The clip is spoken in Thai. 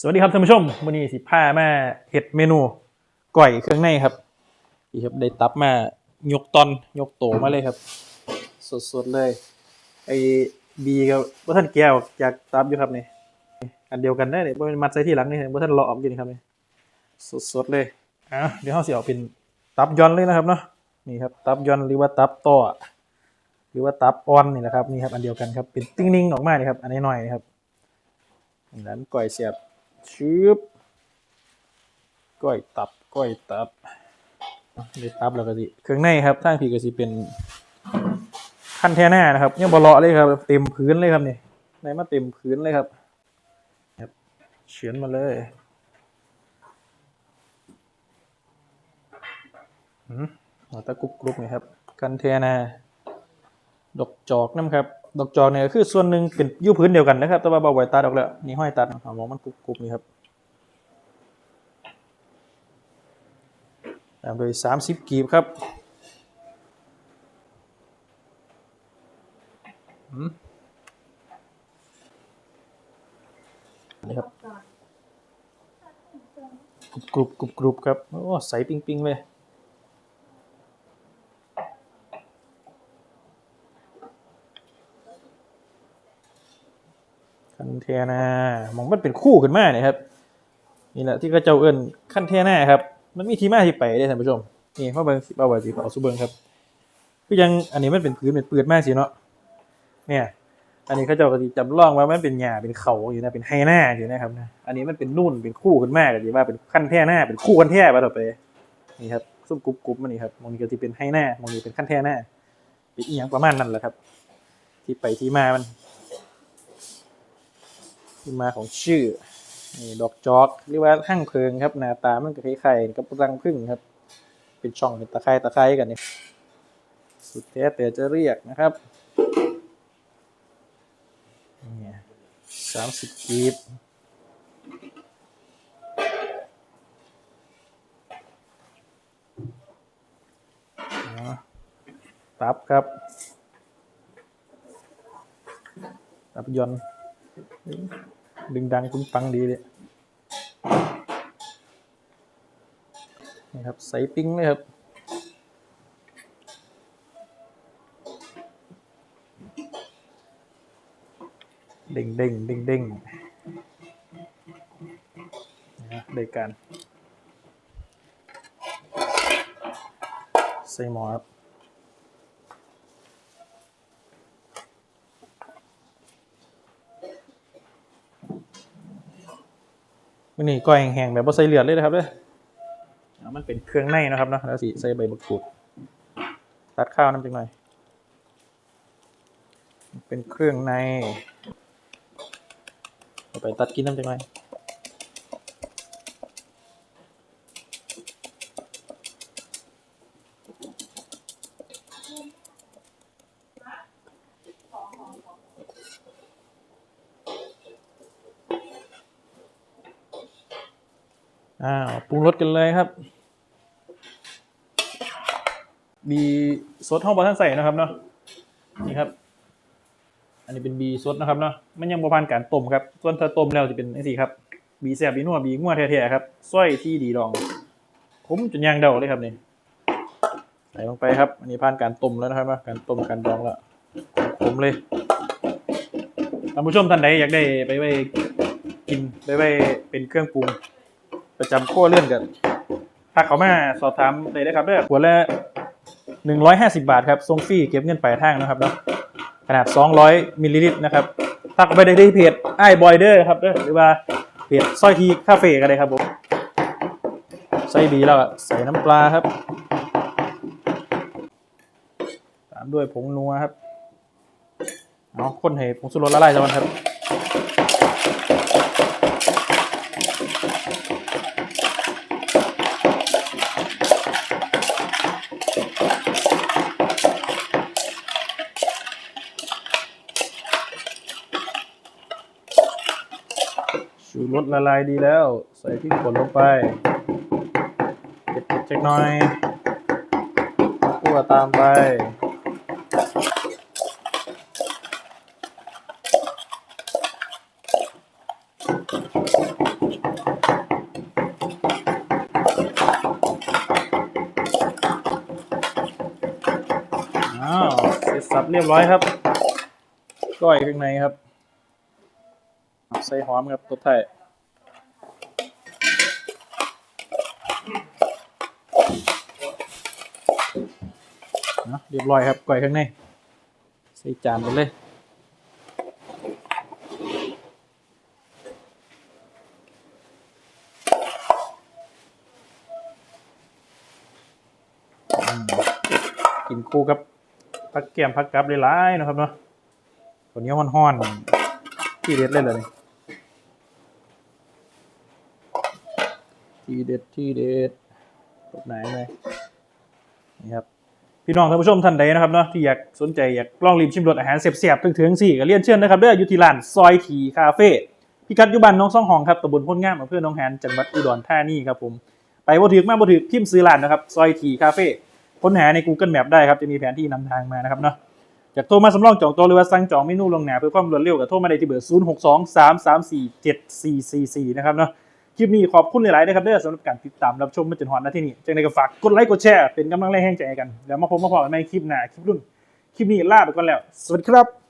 สวัสดีครับท่านผู้ชมวันนี้สิพามาเห็ดเมนูก่อยเครื่องในครับนี่ครับได้ตับมายกตอนยกโตมาเลยครับ สดๆเลย ไอ้บีกับบ่ท่านแก้วจากตับอยู่ครับนี่อันเดียวกันได้เลยบ่แม่นมัดใส่ที่หลังนี่บ่ท่านเลาะออกอยู่นี่ครับนี่สดๆเลยอะเดี๋ยวเฮาสิเอาเป็นตับยอนเลยนะครับเนาะนี่ครับตับยอนหรือว่าตับต่อหรือว่าตับอ่อนนี่แหละครับนี่ครับอันเดียวกันครับเป็นติ้งนิ่งออกมานี่ครับอันนี้หน่อยนะครับนนั้นก่อยเสียบ ชืบก้อยตับก้อยตับได้ตับแล้วก็สิเครื่องในครับทางพี่ก็สิเป็นขั้นแท่หน้านะครับยังบอเลาะเลยครับ เต็มพื้นเลยครับนี่ในมาเต็มพื้นเลยครับครับเฉือนมาเลยหืมเอาตะกุบกรุบนี่ครับ กันแทนาดอกจอกน้ำครับ ดอกจอกเนี่ยคือส่วนหนึ่งเป็นยู่พื้นเดียวกันนะครับ แต่ว่าเบาไหวตัดออกแล้วนี่ห้อยตัดเอามองมันกรุบกรุบนี่ครับตามโดยสามสิบกีบครับหืมนี่ครับกรุบกรุบกรุบกรุบครับ โอ้ ใสปิ้งปิ้งเลย คันเทนามองมันเป็นคู่ขึ้นมาเนี่ยครับ นี่แหละที่กระเจ้าเอิญคันเทนาครับ มันมีที่มาที่ไปได้ท่านผู้ชม นี่เพราะบางเอาไว้สีเอาสุเบิงครับ ก็ยังอันนี้มันเป็นพื้นเป็นเปลือกมากสิเนาะ เนี่ย อันนี้เขาเจ้าก็สิจำลองว่ามันเป็นหญ้าเป็นเขาอยู่นะเป็นไฮหน้าอยู่นะครับนะ อันนี้มันเป็นนุ่นเป็นคู่ขึ้นมากก็ดีว่าเป็นขั้นแท่หน้าเป็นคู่กันแท่ไปต่อไป นี่ครับซุ่มกรุบกรุบมันนี่ครับมองนี้ก็ที่เป็นไฮหน้ามองนี้เป็นขั้นแท่หน้าเป็นอีหยังประมาณนั้นแหละครับ ที่ไปที่มามัน ที่มาของชื่อนี่ดอกจอกเรียกว่าห้างเพิงครับ หน้าตามันก็คล้ายๆกับรังผึ้งครับ เป็นช่องเป็นตะไคร้ตะไคร้กันนี่สุดแท้แต่จะเรียกนะครับนี่สามสิบกีบตับครับ ตับยนต์ ดึงดังปุ้งปังดีเลยนี่ครับใส่ปิ้งเลยครับเด้งเด้งเด้งเด้งนะได้การใส่หมอครับ มันนี่ก้อยแห้งๆแบบบ่ใส่เลือดเลยนะครับเด้อเอามันเป็นเครื่องในนะครับเนาะแล้วสิใส่ใบมะกรูดตัดข้าวน้ำจังหน่อยเป็นเครื่องในเอาไปตัดกินน้ำจังหน่อย อ้าวปรุงรสกันเลยครับ บีซดห้องบอท่านใส่นะครับเนาะนี่ครับ อันนี้เป็นบีซดนะครับเนาะมันยังบ่ผ่านการต้มครับ ส่วนถ้าต้มแล้วจะเป็นนี่สิครับบีแซบบีนัวบีงัวแท้ๆครับสร้อยที่ดีดอง ผมจนยางเดาเลยครับนี่ใส่ลงไปครับ อันนี้ผ่านการต้มแล้วนะครับว่าการต้มการดองแล้วผมเลยท่านผู้ชมท่านใดอยากได้ไปไว้กินไปไว้เป็นเครื่องปรุง ประจำขั้วเลื่อนกันถ้าเขามาสอบถามเลยได้ครับเด้อขวละหนึ่งร้อยห้าสิบาทครับทรงฟรีเก็บเงินปลายทางนะครับเนาะขนาดสองร้อยมิลลิลิตรนะครับถ้าไปได้ที่เพจไอ้บอยเดอร์ครับเด้อหรือว่าเพจสร้อยทีคาเฟ่ก็ได้ครับผมใส่ดีแล้วอะใส่น้ำปลาครับ ตามด้วยผงนัวครับเอาคนให้ผงสุรสละลายจะวันครับ ชูรสละลายดีแล้ว ใส่พริกป่นลงไปเผ็ดๆหน่อยคั่วตามไปอ้าวเสร็จสับเรียบร้อยครับ ก้อยข้างในครับ ใส่หอมครับตัวไทยเนะเรียบร้อยครับก้อยข้างในใส่จานไปเลยกินคู่กับผักแกมผักกับหลายๆนะครับเนาะตัวนี้ห้อนๆที่เด็ดเลยเลย เด็ดที่เด็ดตกไหนเลยนี่ครับพี่น้องท่านผู้ชมท่านใดนะครับเนาะที่อยากสนใจอยากลองริมชิมรสอาหารเสียบๆถึงๆสี่ก็เรียนเชิญนะครับเด้ออยู่ที่ร้านซอยทีคาเฟ่พิกัดยู่บ้านน้องซ่องหองครับตำบลพ้นงามอำเภอหนองแหนจังหวัดอุดรธานีครับผมไปบ่ถึกมาบ่ถึกพิมพ์ซื้อร้านนะครับซอยทีคาเฟ่ค้นหาใน Google Map ได้ครับจะมีแผนที่นำทางมานะครับเนาะอยากโทรมาสำรองจองโต๊ะหรือว่าสั่งจองเมนูลวงหนาเพื่อความรวดเร็วก็โทรมาได้ที่เบอร์ 0 6 2 3 3 4 7 4 4 4 นะครับเนาะ คลิปนี้ขอบคุณหลายๆนะครับเด้อสำหรับการติดตามรับชมมาจนฮอนนะที่นี่จังไดก็ฝากกดไลค์กดแชร์เป็นกำลังแรงแห้ใจกัน แล้วมาพบมาพอกันในคลิปหน้าคลิปรุ่นคลิปนี้ลาไปก่อนแล้ว สวัสดีครับ